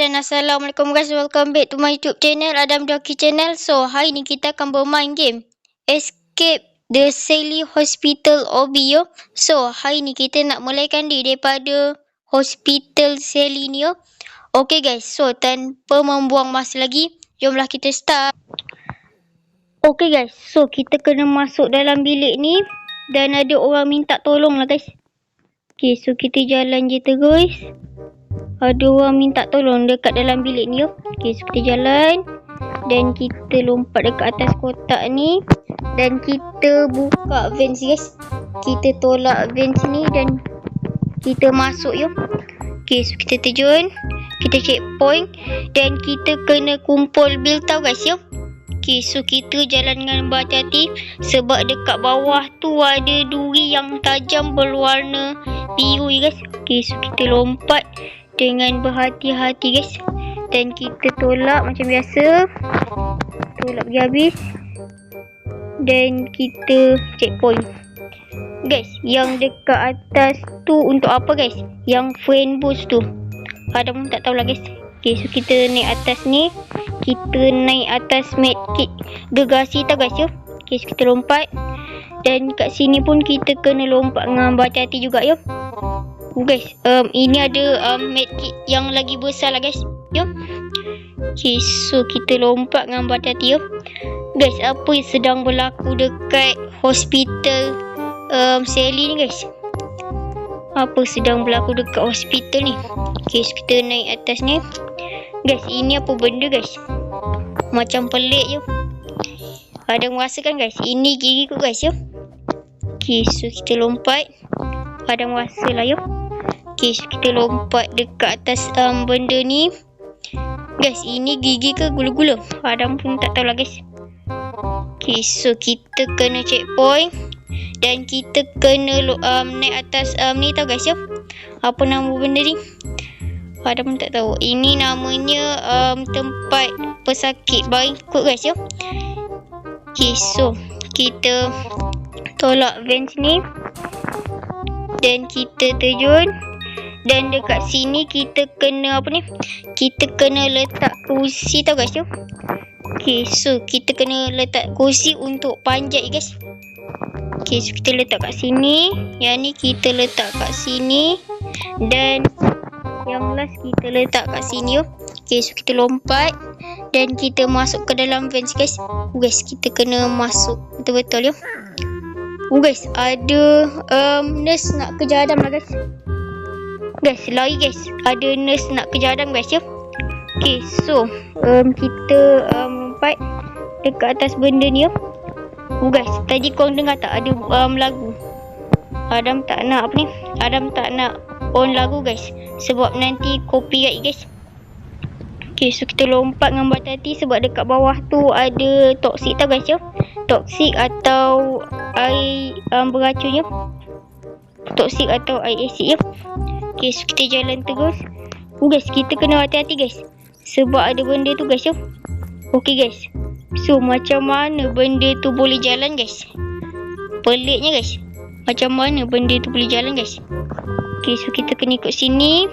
dan Assalamualaikum guys. Welcome back to my YouTube channel Adam Doki channel. So hari ni kita akan bermain game Escape the Sally Hospital Obi yo. So hari ni kita nak mulaikan diri daripada Hospital Sally ni Okay guys So tanpa membuang masa lagi Jomlah kita start. Okay guys So kita kena masuk dalam bilik ni Dan ada orang minta tolong lah guys. Okay so kita jalan je terus ada orang minta tolong dekat dalam bilik ni. Okey, so kita jalan dan kita lompat dekat atas kotak ni dan kita buka vents guys. Kita tolak vents ni dan kita masuk yuk. Okey, so kita terjun. Kita checkpoint dan kita kena kumpul bil tau guys yuk. Okey, so kita jalan dengan berhati-hati sebab dekat bawah tu ada duri yang tajam berwarna biru guys. Okey, so kita lompat dengan berhati-hati guys. Dan kita tolak macam biasa. Tolak pergi habis. Dan kita checkpoint. Guys yang dekat atas tu untuk apa guys? Yang friend boost tu. Ada pun tak tahulah guys. Ok so kita naik atas ni. Kita naik atas medkit gegasi tau guys yo. Ok so kita lompat. Dan kat sini pun kita kena lompat dengan berhati-hati juga yo Guys, um, ini ada um, medkit yang lagi besar lah guys. Jom. Okay, so kita lompat dengan berhati-hati yuk. Guys, apa yang sedang berlaku dekat hospital um, Sally ni guys? Apa sedang berlaku dekat hospital ni? Okay, so kita naik atas ni. Guys, ini apa benda guys? Macam pelik je. Ada merasa kan guys? Ini gigi ku guys yuk. Okay, so kita lompat. Ada merasa lah yuk. Okay, kita lompat dekat atas um, benda ni. Guys, ini gigi ke gula-gula? Adam pun tak tahu lah guys. Okay, so kita kena checkpoint. Dan kita kena um, naik atas um, ni tau guys ya. Apa nama benda ni? Adam pun tak tahu. Ini namanya um, tempat pesakit bangkut guys ya. Okay, so kita tolak vents ni. Dan kita terjun. Dan dekat sini kita kena apa ni? Kita kena letak kursi tau guys tu. Okay, so kita kena letak kursi untuk panjat guys. Okay, so kita letak kat sini. Yang ni kita letak kat sini. Dan yang last kita letak kat sini. Oh. Okay, so kita lompat. Dan kita masuk ke dalam vents guys. Oh, guys, kita kena masuk betul-betul ya. Oh guys, ada um, nurse nak kerja Adam lah guys. Guys, lari guys. Ada nurse nak kerja Adam guys ya. Okay, so um, kita um, lompat dekat atas benda ni ya. Oh guys, tadi korang dengar tak ada um, lagu? Adam tak nak apa ni? Adam tak nak on lagu guys. Sebab nanti copyright guys. Okay, so kita lompat dengan berhati-hati sebab dekat bawah tu ada toxic tau guys ya. Toxic atau air um, beracun ya. Toxic atau air acid ya. Okay, so kita jalan terus. Oh guys, kita kena hati-hati guys. Sebab ada benda tu guys. Okay guys. So, macam mana benda tu boleh jalan guys? Peliknya guys. Macam mana benda tu boleh jalan guys? Okay, so kita kena ikut sini.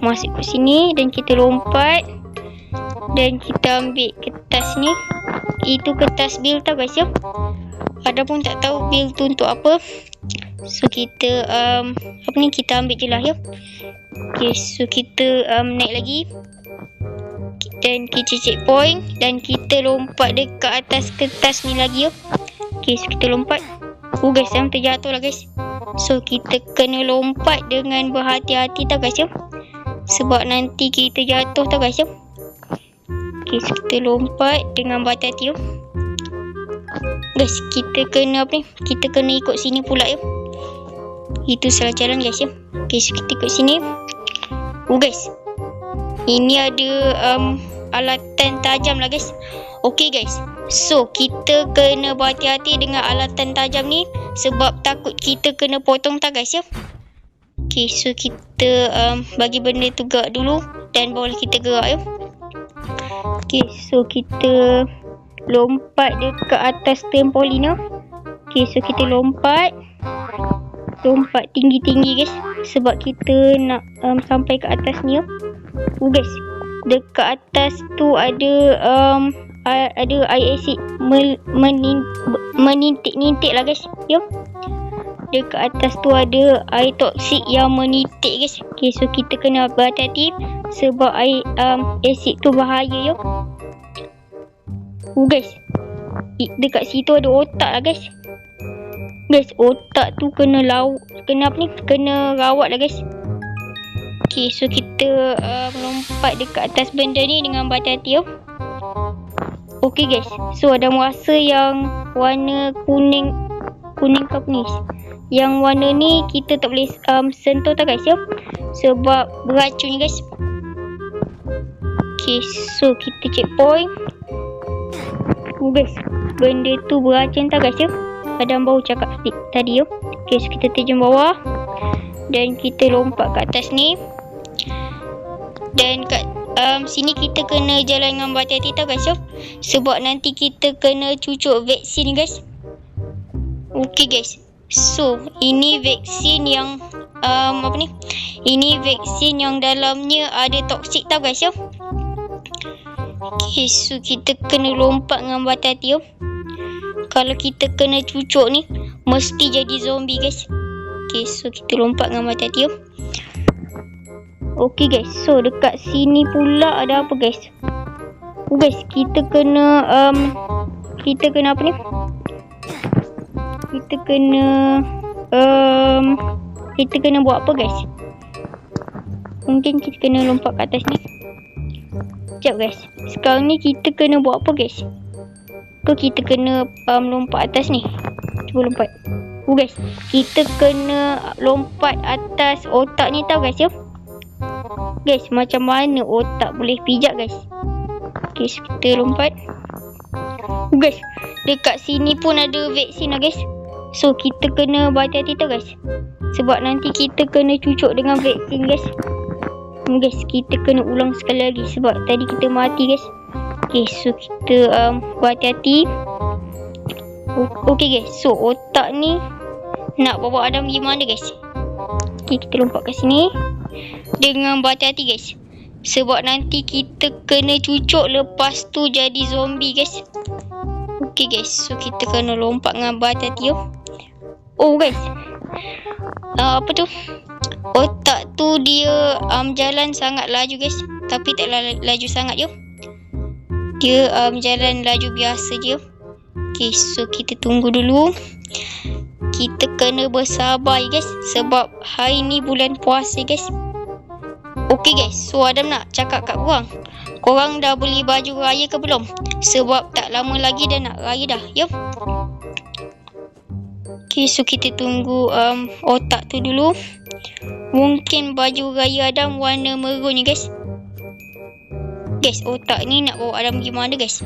Masuk ke sini dan kita lompat. Dan kita ambil kertas ni. Itu kertas bil tau guys ya. Ada pun tak tahu bil tu untuk apa. So kita um, apa ni kita ambil je lah ya. Okay so kita um, naik lagi. Dan kita checkpoint dan kita lompat dekat atas kertas ni lagi ya. Okay so kita lompat. Oh guys yang terjatuh lah guys. So kita kena lompat dengan berhati-hati tau guys ya. Sebab nanti kita jatuh tau guys ya. Okay so kita lompat dengan berhati-hati ya. Guys kita kena apa ni? Kita kena ikut sini pula ya. Itu salah jalan guys ya. Okay, so kita ikut sini. Oh guys. Ini ada um, alatan tajam lah guys. Okay guys. So, kita kena berhati-hati dengan alatan tajam ni. Sebab takut kita kena potong tak guys ya. Okay, so kita um, bagi benda tu gerak dulu. Dan boleh kita gerak ya. Okay, so kita lompat dekat atas trampolin ya. Okay, so kita lompat lompat tinggi-tinggi guys sebab kita nak um, sampai ke atas ni oh. guys dekat atas tu ada um, ada air acid menintik-nintik lah guys. Yuk. Dekat atas tu ada air toksik yang menitik guys. Okay, so kita kena berhati-hati sebab air um, acid tu bahaya yuk. Oh guys. Dekat situ ada otak lah guys. Guys, otak tu kena lau kena apa ni? Kena rawat lah guys. Okay, so kita uh, melompat dekat atas benda ni dengan berhati-hati yo. Okay guys, so ada rasa yang warna kuning kuning ke apa ni? Yang warna ni kita tak boleh um, sentuh tau guys yo. Sebab beracun guys. Okay, so kita check point. Oh guys, benda tu beracun tau guys yo. Adam bau cakap tadi yo. Okay, so kita terjun bawah. Dan kita lompat ke atas ni. Dan kat um, sini kita kena jalan dengan berhati-hati tau guys. So. Sebab nanti kita kena cucuk vaksin guys. Okay guys. So, ini vaksin yang um, apa ni? Ini vaksin yang dalamnya ada toksik tau guys. So. Okay, so kita kena lompat dengan berhati-hati. Kalau kita kena cucuk ni, mesti jadi zombie guys. Okay, so kita lompat dengan berhati-hati. Okey guys, so dekat sini pula ada apa guys? Oh guys, kita kena um, kita kena apa ni? Kita kena um, kita kena buat apa guys? Mungkin kita kena lompat ke atas ni. Sekejap guys. Sekarang ni kita kena buat apa guys? Ke kita kena um, lompat atas ni? Cuba lompat. Oh guys, kita kena lompat atas otak ni tau guys ya. Guys, macam mana otak boleh pijak guys? Okay, so kita lompat. Oh, guys, dekat sini pun ada vaksin lah guys. So, kita kena berhati-hati tau guys. Sebab nanti kita kena cucuk dengan vaksin guys. Oh, guys, kita kena ulang sekali lagi sebab tadi kita mati guys. Okay, so kita um, berhati-hati. Okay guys, so otak ni nak bawa Adam pergi mana guys? Okay, kita lompat ke sini dengan berhati-hati guys. Sebab nanti kita kena cucuk lepas tu jadi zombie guys. Okay guys, so kita kena lompat dengan berhati-hati yo. Oh guys. Uh, apa tu? Otak tu dia um, jalan sangat laju guys. Tapi tak laju sangat yo. Dia um, jalan laju biasa je. Okay, so kita tunggu dulu. Kita kena bersabar guys. Sebab hari ni bulan puasa guys. Okey guys, so Adam nak cakap kat korang. Korang dah beli baju raya ke belum? Sebab tak lama lagi dah nak raya dah, ya? Okey, so kita tunggu um, otak tu dulu. Mungkin baju raya Adam warna merun ni guys. Guys, otak ni nak bawa Adam pergi mana guys?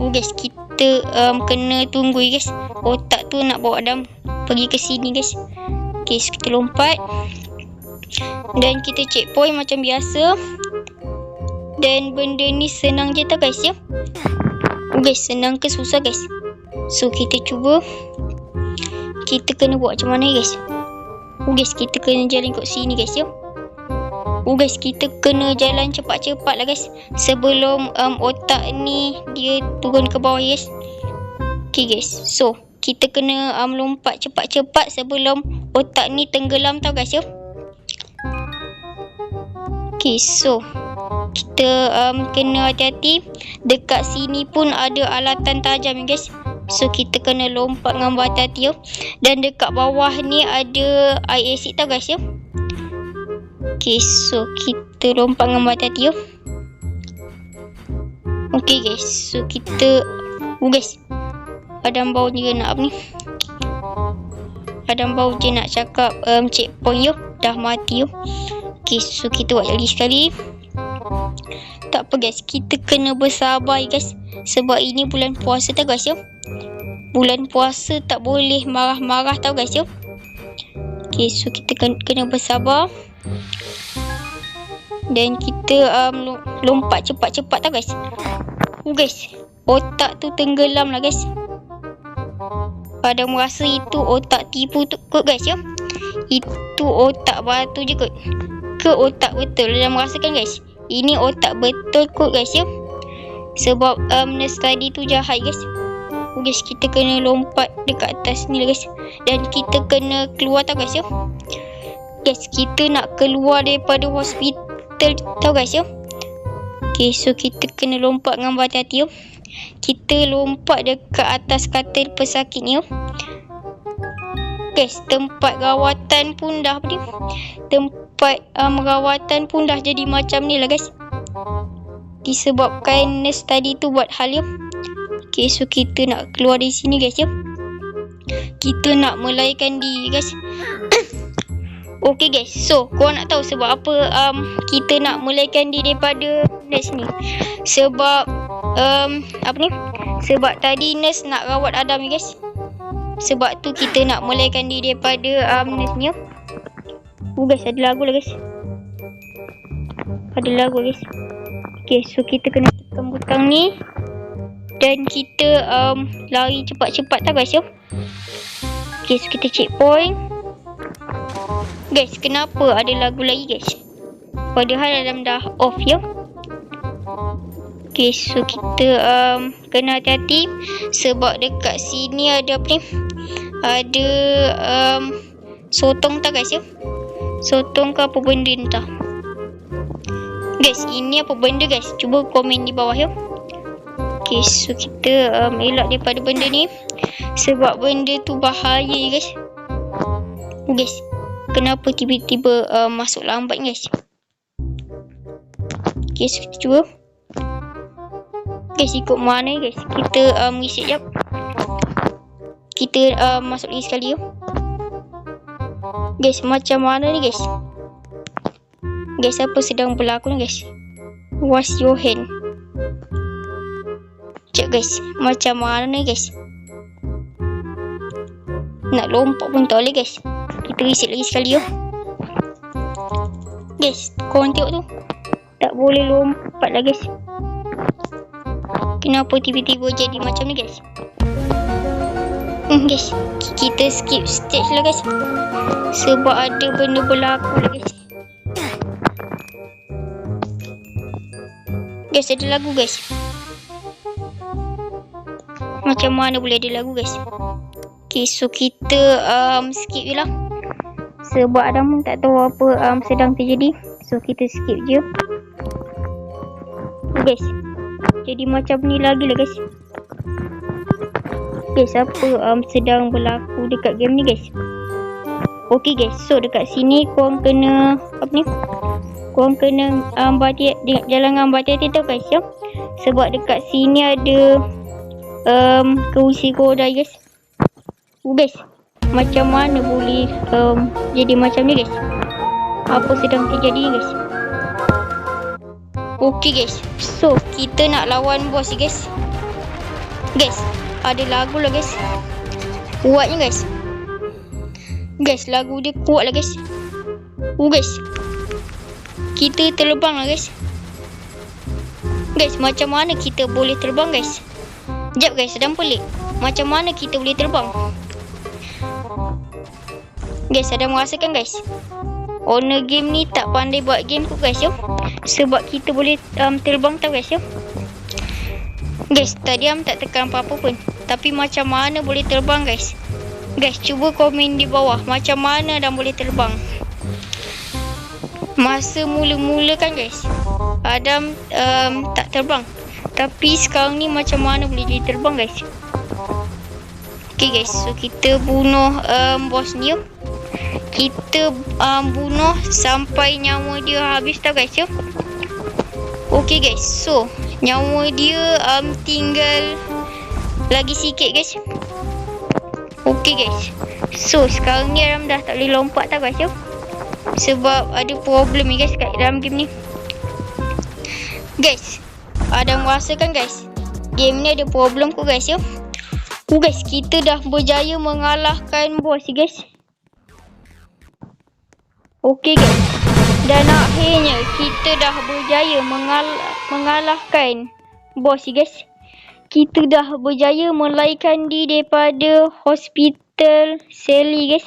Oh guys, kita um, kena tunggu guys. Otak tu nak bawa Adam pergi ke sini guys. Okay, so kita lompat. Dan kita checkpoint macam biasa. Dan benda ni senang je tau guys ya. Oh guys, senang ke susah guys? So kita cuba. Kita kena buat macam mana guys? Oh guys, kita kena jalan kat sini guys ya. Oh guys, kita kena jalan cepat-cepat lah guys. Sebelum um, otak ni dia turun ke bawah guys. Okay guys, so kita kena um, lompat cepat-cepat sebelum otak ni tenggelam tau guys ya. Okay, so kita um, kena hati-hati. Dekat sini pun ada alatan tajam guys. So kita kena lompat dengan berhati-hati yo. Dan dekat bawah ni ada air acid tau guys yo. Okay, so kita lompat dengan berhati-hati yo. Okay guys, so kita Oh guys Adam bau juga nak apa ni Adam bau je nak cakap um, checkpoint yo Dah mati yo Okay, so kita buat lagi sekali. Tak apa guys, kita kena bersabar guys. Sebab ini bulan puasa tau guys ya. Bulan puasa tak boleh marah-marah tau guys ya. Okay, so kita kena bersabar. Dan kita um, lompat cepat-cepat tau guys. Oh guys, otak tu tenggelam lah guys. Pada merasa itu otak tipu tu kot guys ya. Itu otak batu je kot. ke otak betul Adam rasakan guys Ini otak betul kot guys ya Sebab um, nurse tadi tu jahat guys Guys kita kena lompat dekat atas ni lah guys Dan kita kena keluar tau guys ya Guys kita nak keluar daripada hospital tau guys ya Okay so kita kena lompat dengan berhati-hati ya Kita lompat dekat atas katil pesakit ni ya Guys, tempat rawatan pun dah ni? Tempat um, rawatan pun dah jadi macam ni lah guys. Disebabkan nurse tadi tu buat hal ya. Okay, so kita nak keluar dari sini guys ya. Kita nak melahirkan diri guys. Okay guys, so kau nak tahu sebab apa um, kita nak melahirkan diri daripada nurse ni. Sebab um, apa ni? Sebab tadi nurse nak rawat Adam ni guys. Sebab tu kita nak mulakan diri daripada um, nurse ni. Oh guys, ada lagu lah guys. Ada lagu guys. Okay, so kita kena tekan butang ni. Dan kita um, lari cepat-cepat tau guys yo. Okay, so kita checkpoint. Guys, kenapa ada lagu lagi guys? Padahal dalam dah off ya. Okay, so kita um, kena hati-hati sebab dekat sini ada apa ni? Ada um, sotong tak guys ya? Sotong ke apa benda ni tak? Guys, ini apa benda guys? Cuba komen di bawah ya. Okay, so kita um, elak daripada benda ni sebab benda tu bahaya guys. Guys, kenapa tiba-tiba um, masuk lambat guys? Okay, so kita cuba. Guys ikut mana guys? Kita um, reset jap. Kita um, masuk lagi sekali yo. Guys macam mana ni guys? Guys apa sedang berlaku ni guys? Wash your hand. Cek guys. Macam mana ni guys? Nak lompat pun tak boleh guys Kita reset lagi sekali yo. Guys korang tengok tu Tak boleh lompat lah guys Kenapa tiba-tiba jadi macam ni guys? Hmm guys, kita skip stage lah guys. Sebab ada benda berlaku lah guys. Guys, ada lagu guys. Macam mana boleh ada lagu guys? Okay, so kita um, skip je lah. Sebab Adam pun tak tahu apa um, sedang terjadi. So, kita skip je. Guys, jadi macam ni lagi lah guys. Guys apa um, sedang berlaku dekat game ni guys? Ok guys. So dekat sini korang kena apa ni? Korang kena um, berhati jalan dengan berhati-hati tau guys ya. Sebab dekat sini ada um, kerusi koda guys. Uh, guys macam mana boleh um, jadi macam ni guys? Apa sedang terjadi guys? Okay guys. So kita nak lawan bos ni guys. Guys Ada lagu lah guys. Kuatnya guys. Guys lagu dia kuat lah guys. Oh guys. Kita terbang lah guys. Guys macam mana kita boleh terbang guys? Sekejap guys. Sedang pelik. Macam mana kita boleh terbang Guys ada merasakan guys owner game ni tak pandai buat game tu guys yo. Sebab kita boleh um, terbang tau guys yo. Guys, tadi am tak tekan apa-apa pun. Tapi macam mana boleh terbang guys? Guys, cuba komen di bawah macam mana dan boleh terbang. Masa mula-mula kan guys, Adam um, tak terbang. Tapi sekarang ni macam mana boleh jadi terbang guys? Okay guys, so kita bunuh um, bos ni yuk kita um, bunuh sampai nyawa dia habis tau guys ya. Okay guys. So, nyawa dia um, tinggal lagi sikit guys. Okay guys. So, sekarang ni Adam dah tak boleh lompat tau guys ya. Sebab ada problem ni guys kat dalam game ni. Guys, Adam kan guys. Game ni ada problem kot guys ya. Oh guys, kita dah berjaya mengalahkan boss guys. Okey guys. Dan akhirnya kita dah berjaya mengal mengalahkan bos guys. Kita dah berjaya melarikan diri daripada hospital Sally guys.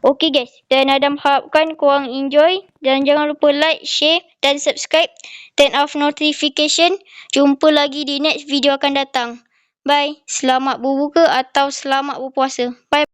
Okay guys, dan Adam harapkan korang enjoy. Dan jangan lupa like, share dan subscribe. Turn off notification. Jumpa lagi di next video akan datang. Bye. Selamat berbuka atau selamat berpuasa. Bye.